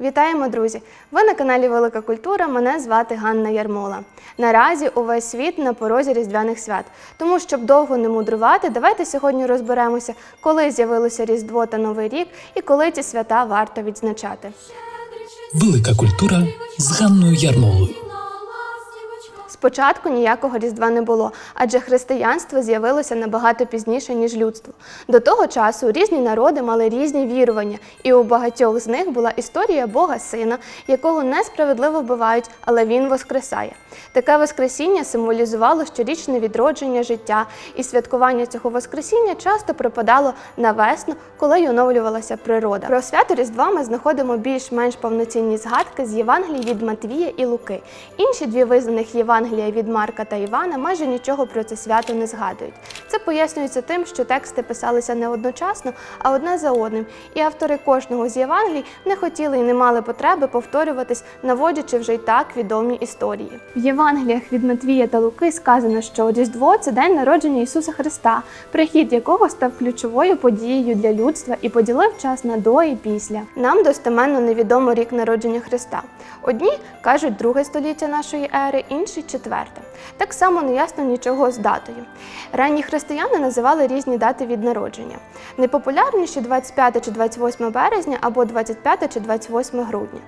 Вітаємо, друзі! Ви на каналі Велика Культура. Мене звати Ганна Ярмола. Наразі увесь світ на порозі Різдвяних свят. Тому, щоб довго не мудрувати, давайте сьогодні розберемося, коли з'явилося Різдво та Новий рік і коли ці свята варто відзначати. Велика культура з Ганною Ярмолою. Спочатку ніякого різдва не було, адже християнство з'явилося набагато пізніше, ніж людство. До того часу різні народи мали різні вірування, і у багатьох з них була історія Бога Сина, якого несправедливо вбивають, але він воскресає. Таке воскресіння символізувало щорічне відродження життя, і святкування цього воскресіння часто припадало на весну, коли й оновлювалася природа. Про свято Різдва ми знаходимо більш-менш повноцінні згадки з Євангелій від Матвія і Луки. Інші дві визнаних Євангелія від Марка та Івана майже нічого про це свято не згадують. Це пояснюється тим, що тексти писалися не одночасно, а одне за одним, і автори кожного з Євангелій не хотіли і не мали потреби повторюватись, наводячи вже й так відомі історії. В Євангеліях від Матвія та Луки сказано, що Різдво це день народження Ісуса Христа, прихід якого став ключовою подією для людства і поділив час на до і після. Нам достеменно невідомо рік народження Христа. Одні кажуть друге століття нашої ери, інші четверте. Так само не ясно нічого з датою. Ранні християни називали різні дати від народження. Найпопулярніші 25 чи 28 березня або 25 чи 28 грудня.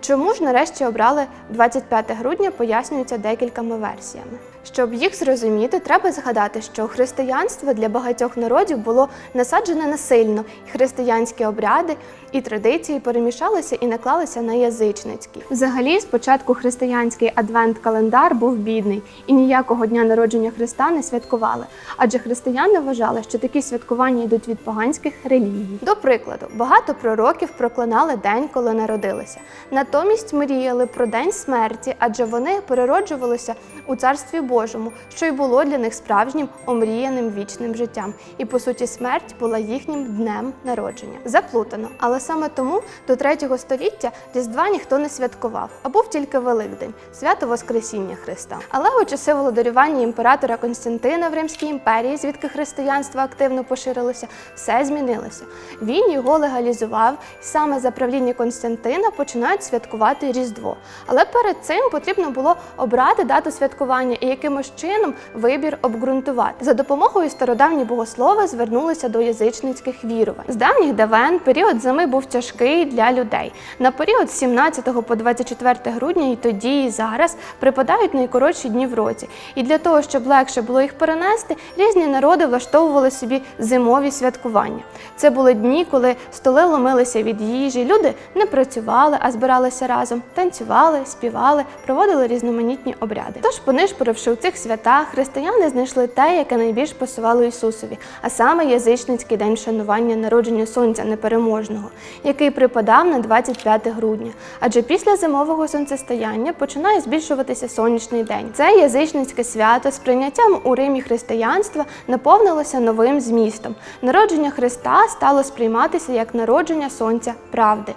Чому ж нарешті обрали 25 грудня, пояснюється декількома версіями. Щоб їх зрозуміти, треба згадати, що християнство для багатьох народів було насаджене насильно, і християнські обряди і традиції перемішалися і наклалися на язичницькі. Взагалі, спочатку християнський адвент-календар був бідний і ніякого дня народження Христа не святкували, адже християни вважали, що такі святкування йдуть від поганських релігій. До прикладу, багато пророків проклинали день, коли народилися. Натомість мріяли про день смерті, адже вони перероджувалися у царстві Божому, що й було для них справжнім омріяним вічним життям. І по суті, смерть була їхнім днем народження. Заплутано, але саме тому до третього століття Різдва ніхто не святкував, а був тільки Великдень, свято Воскресіння Христа. Але у часи володарювання імператора Константина в Римській імперії, звідки християнство активно поширилося, все змінилося. Він його легалізував, і саме за правління Константина починають святкувати Різдво. Але перед цим потрібно було обрати дату святкування і якимось чином вибір обґрунтувати. За допомогою стародавні богослови звернулися до язичницьких вірувань. З давніх давен період зими був тяжкий для людей. На період з 17 по 24 грудня і тоді, і зараз припадають найкоротші дні в році. І для того, щоб легше було їх перенести, різні народи влаштовували собі зимові святкування. Це були дні, коли столи ломилися від їжі, люди не працювали, а збиралися разом, танцювали, співали, проводили різноманітні обряди. Тож, понишпоривши у цих святах, християни знайшли те, яке найбільш пасувало Ісусові, а саме язичницький день вшанування народження сонця непереможного, який припадав на 25 грудня. Адже після зимового сонцестояння починає збільшуватися сонячний день. Це язичницьке свято з прийняттям у Римі християнства наповнилося новим змістом. Народження Христа стало сприйматися як народження сонця правди.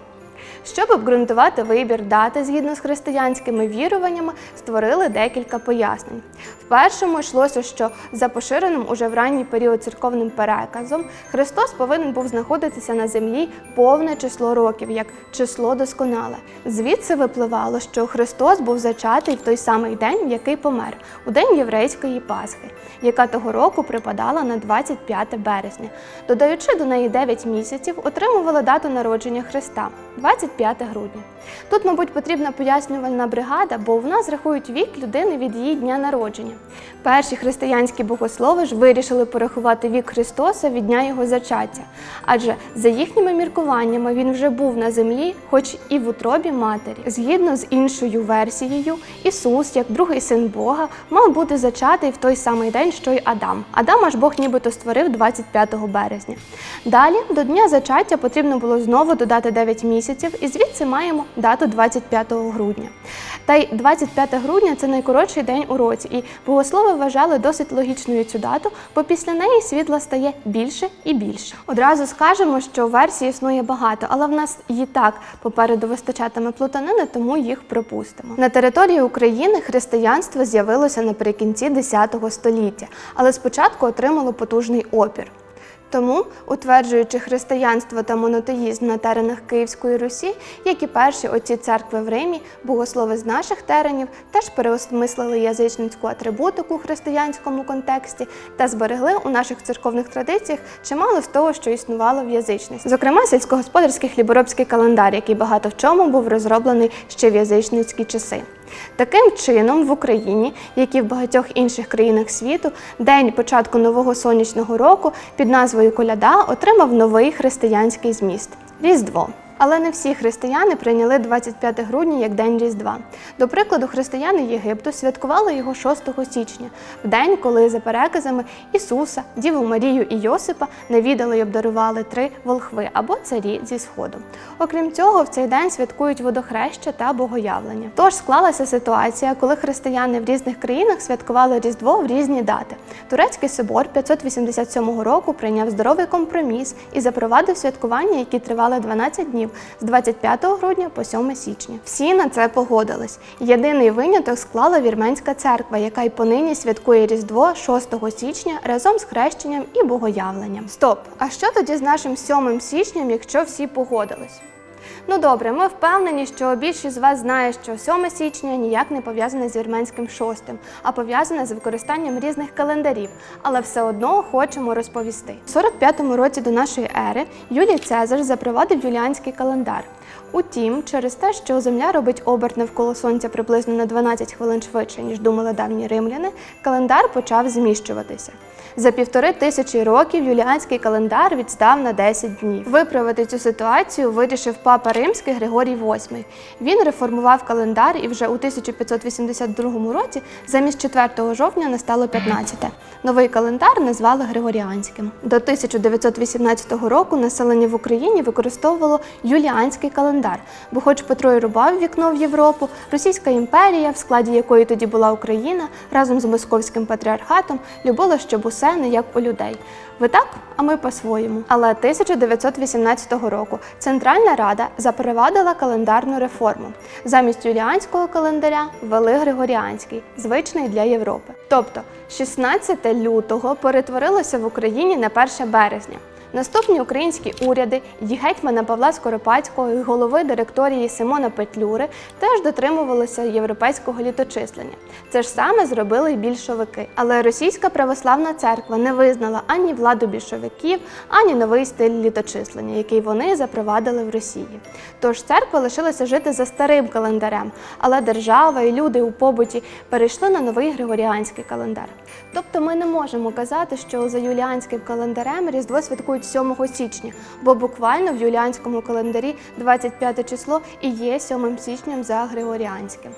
Щоб обґрунтувати вибір дати згідно з християнськими віруваннями, створили декілька пояснень. В першому йшлося, що за поширеним уже в ранній період церковним переказом Христос повинен був знаходитися на землі повне число років, як число досконале. Звідси випливало, що Христос був зачатий в той самий день, який помер, у день єврейської Пасхи, яка того року припадала на 25 березня. Додаючи до неї 9 місяців, отримували дату народження Христа 25 грудня. Тут, мабуть, потрібна пояснювальна бригада, бо в нас рахують вік людини від її дня народження. Перші християнські богослови ж вирішили порахувати вік Христоса від дня його зачаття, адже за їхніми міркуваннями він вже був на землі, хоч і в утробі матері. Згідно з іншою версією, Ісус, як другий син Бога, мав бути зачатий в той самий день, що й Адам. Адама ж Бог нібито створив 25 березня. Далі до дня зачаття потрібно було знову додати 9 місяців, і звідси маємо дату 25 грудня. Та й 25 грудня це найкоротший день у році, і богослови вважали досить логічною цю дату, бо після неї світла стає більше і більше. Одразу скажемо, що версій існує багато, але в нас і так попереду вистачатиме плутанини, тому їх пропустимо. На території України християнство з'явилося наприкінці X століття, але спочатку отримало потужний опір. Тому, утверджуючи християнство та монотеїзм на теренах Київської Русі, як і перші отці церкви в Римі, богослови з наших теренів теж переосмислили язичницьку атрибутику у християнському контексті та зберегли у наших церковних традиціях чимало з того, що існувало в язичності. Зокрема, сільськогосподарський хліборобський календар, який багато в чому був розроблений ще в язичницькі часи. Таким чином, в Україні, як і в багатьох інших країнах світу, день початку нового сонячного року під назвою Коляда отримав новий християнський зміст Різдво. Але не всі християни прийняли 25 грудня як День Різдва. До прикладу, християни Єгипту святкували його 6 січня, в день, коли за переказами Ісуса, Діву Марію і Йосипа навідали й обдарували три волхви або царі зі сходу. Окрім цього, в цей день святкують водохреща та богоявлення. Тож склалася ситуація, коли християни в різних країнах святкували Різдво в різні дати. Турецький собор 587 року прийняв здоровий компроміс і запровадив святкування, які тривали 12 днів з 25 грудня по 7 січня. Всі на це погодились. Єдиний виняток склала вірменська церква, яка й понині святкує Різдво 6 січня разом з хрещенням і богоявленням. Стоп! А що тоді з нашим 7 січням, якщо всі погодились? Ну добре, ми впевнені, що більшість з вас знає, що 7 січня ніяк не пов'язане з вірменським шостим, а пов'язане з використанням різних календарів, але все одно хочемо розповісти. У 45-му році до нашої ери Юлій Цезар запровадив юліанський календар. Утім, через те, що Земля робить оберт навколо Сонця приблизно на 12 хвилин швидше, ніж думали давні римляни, календар почав зміщуватися. За півтори тисячі років юліанський календар відстав на 10 днів. Виправити цю ситуацію вирішив папа римський Григорій VIII. Він реформував календар і вже у 1582 році замість 4 жовтня настало 15. Новий календар назвали Григоріанським. До 1918 року населення в Україні використовувало юліанський календар, бо, хоч Петро і рубав вікно в Європу, Російська імперія, в складі якої тоді була Україна, разом з московським патріархатом, любила, щоб усе не як у людей. Ви так, а ми по-своєму. Але 1918 року Центральна Рада запровадила календарну реформу. Замість юліанського календаря ввели Григоріанський, звичний для Європи. Тобто 16 лютого перетворилося в Україні на 1 березня. Наступні українські уряди і гетьмана Павла Скоропадського і голови директорії Симона Петлюри теж дотримувалися європейського літочислення. Це ж саме зробили й більшовики. Але російська православна церква не визнала ані владу більшовиків, ані новий стиль літочислення, який вони запровадили в Росії. Тож церква лишилася жити за старим календарем, але держава і люди у побуті перейшли на новий григоріанський календар. Тобто ми не можемо казати, що за юліанським календарем Різдво святкують 7 січня, бо буквально в юліанському календарі 25 число і є 7 січням за григоріанським.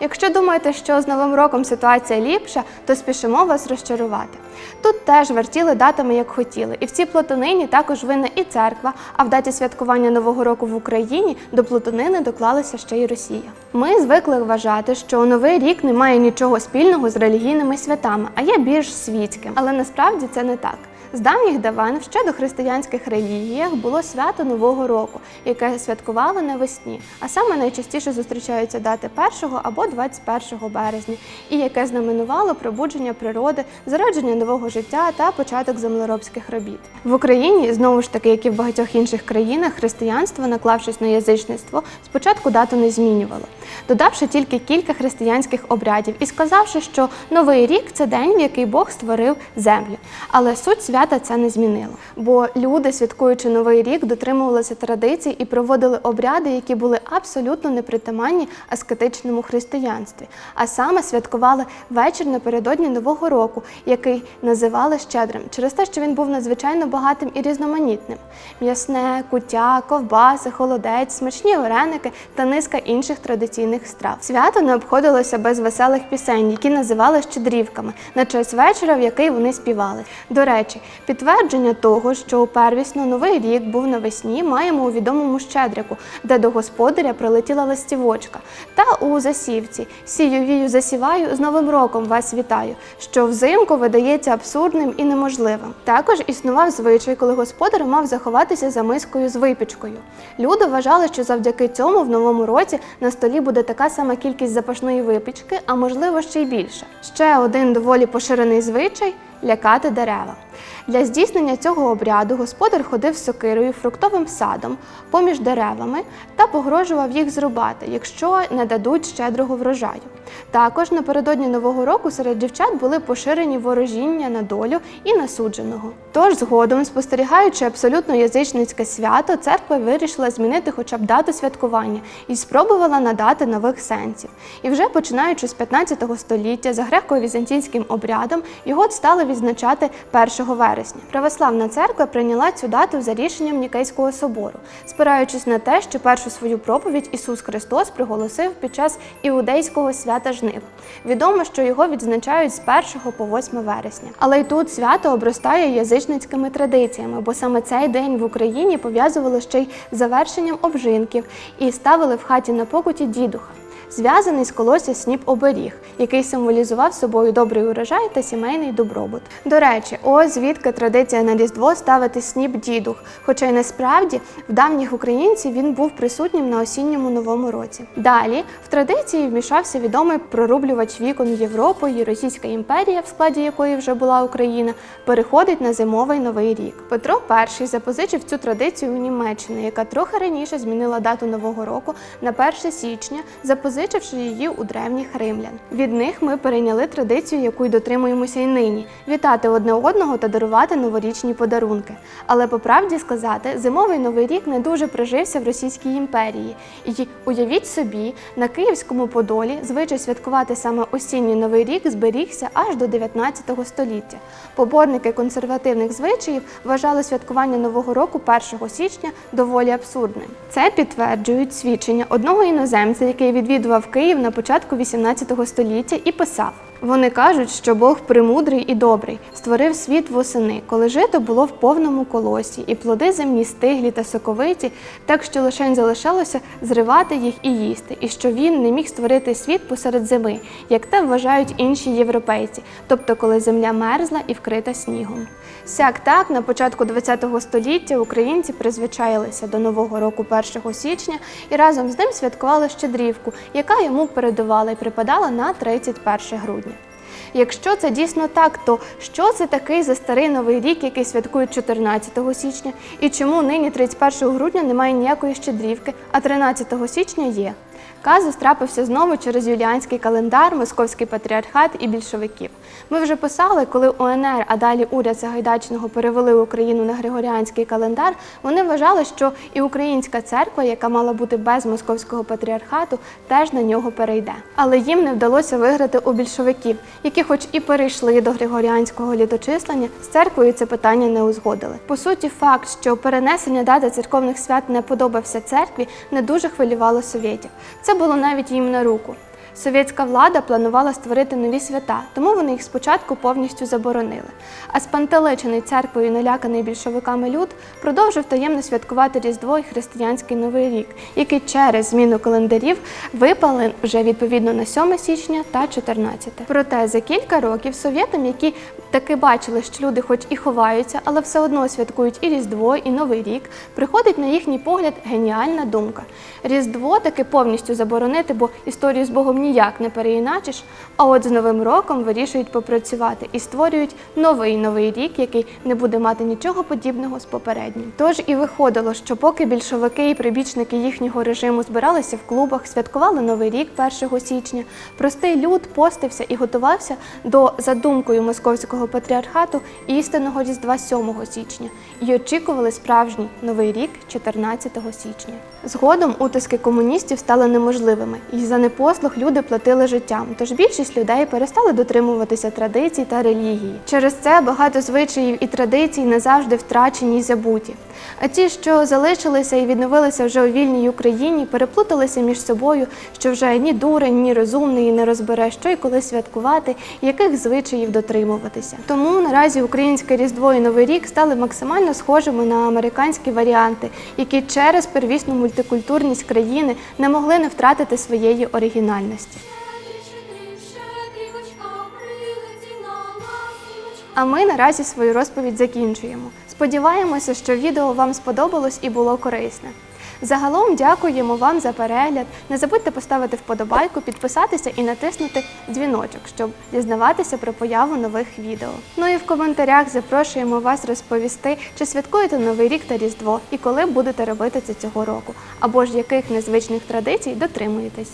Якщо думаєте, що з Новим роком ситуація ліпша, то спішимо вас розчарувати. Тут теж вертіли датами, як хотіли, і в цій плотонині також винна і церква, а в даті святкування Нового року в Україні до плотонини доклалася ще й Росія. Ми звикли вважати, що Новий рік не має нічого спільного з релігійними святами, а є більш світським. Але насправді це не так. З давніх давен ще до християнських релігіях було свято Нового року, яке святкували навесні, а саме найчастіше зустрічаються дати 1 або 21 березня, і яке знаменувало пробудження природи, зародження нового життя та початок землеробських робіт. В Україні знову ж таки, як і в багатьох інших країнах, християнство, наклавшись на язичництво, спочатку дату не змінювало, додавши тільки кілька християнських обрядів і сказавши, що новий рік це день, в який Бог створив землю. Але суть свята це не змінило. Бо люди, святкуючи новий рік, дотримувалися традицій і проводили обряди, які були абсолютно непритаманні аскетичному християнстві. А саме святкували вечір напередодні Нового року, який називали щедрим, через те, що він був надзвичайно багатим і різноманітним: м'ясне, куття, ковбаси, холодець, смачні вареники та низка інших традиційних страв. Свято не обходилося без веселих пісень, які називали щедрівками, на честь вечора, в який вони співали. До речі, Підтвердження того, що первісно новий рік був навесні, маємо у відомому щедрику, де до господаря прилетіла листівочка, та у засівці сію вію засіваю з Новим роком вас вітаю, що взимку видається абсурдним і неможливим. Також існував звичай, коли господар мав заховатися за мискою з випічкою. Люди вважали, що завдяки цьому в новому році на столі буде така сама кількість запашної випічки, а можливо ще й більше. Ще один доволі поширений звичай лякати дерева. Для здійснення цього обряду господар ходив з сокирою фруктовим садом поміж деревами та погрожував їх зрубати, якщо не дадуть щедрого врожаю. Також напередодні нового року серед дівчат були поширені ворожіння на долю і на судженого. Тож згодом, спостерігаючи абсолютно язичницьке свято, церква вирішила змінити хоча б дату святкування і спробувала надати нових сенсів. І вже починаючи з 15 століття за греко-візантійським обрядом його стали відзначати 1 вересня. Православна церква прийняла цю дату за рішенням Нікейського собору, спираючись на те, що першу свою проповідь Ісус Христос приголосив під час іудейського свята жнив. Відомо, що його відзначають з 1 по 8 вересня. Але й тут свято обростає язичницькими традиціями, бо саме цей день в Україні пов'язували ще й завершенням обжинків і ставили в хаті на покуті дідуха. Зв'язаний з колосся сніп оберіг, який символізував собою добрий урожай та сімейний добробут. До речі, ось звідки традиція на Різдво ставити сніп дідух, хоча й насправді в давніх українців він був присутнім на осінньому новому році. Далі в традиції вмішався відомий прорублювач вікон Європою, Російська імперія, в складі якої вже була Україна, переходить на зимовий новий рік. Петро І запозичив цю традицію у Німеччини, яка трохи раніше змінила дату нового року на 1 січня, запозичивши її у древніх римлян. Від них ми перейняли традицію, яку й дотримуємося й нині вітати одне одного та дарувати новорічні подарунки. Але по правді сказати, зимовий новий рік не дуже прижився в Російській імперії. І уявіть собі, на Київському Подолі звичай святкувати саме осінній новий рік зберігся аж до 19 століття. Поборники консервативних звичаїв вважали святкування Нового року 1 січня доволі абсурдним. Це підтверджують свідчення одного іноземця, який відвідував Київ на початку 18 століття і писав. Вони кажуть, що Бог премудрий і добрий, створив світ восени, коли жито було в повному колосі, і плоди земні стиглі та соковиті, так що лишень залишалося зривати їх і їсти, і що він не міг створити світ посеред зими, як те вважають інші європейці, тобто коли земля мерзла і вкрита снігом. Сяк так, на початку ХХ століття українці призвичаїлися до Нового року 1 січня і разом з ним святкували щедрівку, яка йому передувала і припадала на 31 грудня. Якщо це дійсно так, то що це такий за старий новий рік, який святкують 14 січня, і чому нині 31 грудня немає ніякої щедрівки, а 13 січня є? Казус трапився знову через юліанський календар, московський патріархат і більшовиків. Ми вже писали, коли УНР, а далі уряд Сагайдачного перевели Україну на Григоріанський календар. Вони вважали, що і українська церква, яка мала бути без московського патріархату, теж на нього перейде. Але їм не вдалося виграти у більшовиків, які, хоч і перейшли до григоріанського літочислення, з церквою це питання не узгодили. По суті, факт, що перенесення дати церковних свят не подобався церкві, не дуже хвилювало совєтів. Це було навіть їм на руку. Совєтська влада планувала створити нові свята, тому вони їх спочатку повністю заборонили. А спантеличений церквою наляканий більшовиками люд продовжив таємно святкувати Різдво і християнський Новий рік, який через зміну календарів випали вже відповідно на 7 січня та 14. Проте за кілька років совєтам, які таки бачили, що люди хоч і ховаються, але все одно святкують і Різдво, і Новий рік, приходить на їхній погляд геніальна думка. Різдво таки повністю заборонити, бо історію з Богом ніяк не переіначиш. А от з Новим роком вирішують попрацювати і створюють новий новий рік, який не буде мати нічого подібного з попереднім. Тож і виходило, що поки більшовики і прибічники їхнього режиму збиралися в клубах, святкували Новий рік 1 січня, простий люд постився і готувався до за думкою московського патріархату істинного різдва 7 січня і очікували справжній новий рік 14 січня. Згодом утиски комуністів стали неможливими, і за непослух люди люди платили життям, тож більшість людей перестали дотримуватися традицій та релігії. Через це багато звичаїв і традицій назавжди втрачені й забуті. А ті, що залишилися і відновилися вже у вільній Україні, переплуталися між собою, що вже ні дурень, ні розумний не розбере, що і коли святкувати, яких звичаїв дотримуватися. Тому наразі українське різдво і новий рік стали максимально схожими на американські варіанти, які через первісну мультикультурність країни не могли не втратити своєї оригінальності. А ми наразі свою розповідь закінчуємо. Сподіваємося, що відео вам сподобалось і було корисне. Загалом дякуємо вам за перегляд. Не забудьте поставити вподобайку, підписатися і натиснути дзвіночок, щоб дізнаватися про появу нових відео. Ну і в коментарях запрошуємо вас розповісти, чи святкуєте Новий рік та Різдво і коли будете робити це цього року, або ж яких незвичних традицій дотримуєтесь.